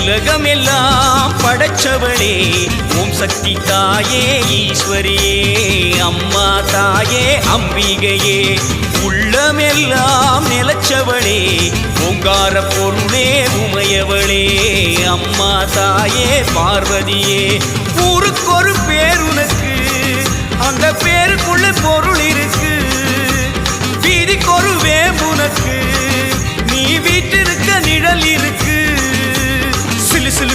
உலகமெல்லாம் படைச்சவளே. ஓம் சக்தி தாயே ஈஸ்வரியே அம்மா தாயே அம்பிகையே. உள்ளமெல்லாம் நிலச்சவளே. ஓங்கார பொருளே உமையவளே. அம்மா தாயே பார்வதியே. ஊருக்கொரு பேர் உனக்கு. அந்த பேருக்குள்ள பொருள் இருக்கு. வீதிக்கொரு வேம்புனக்கு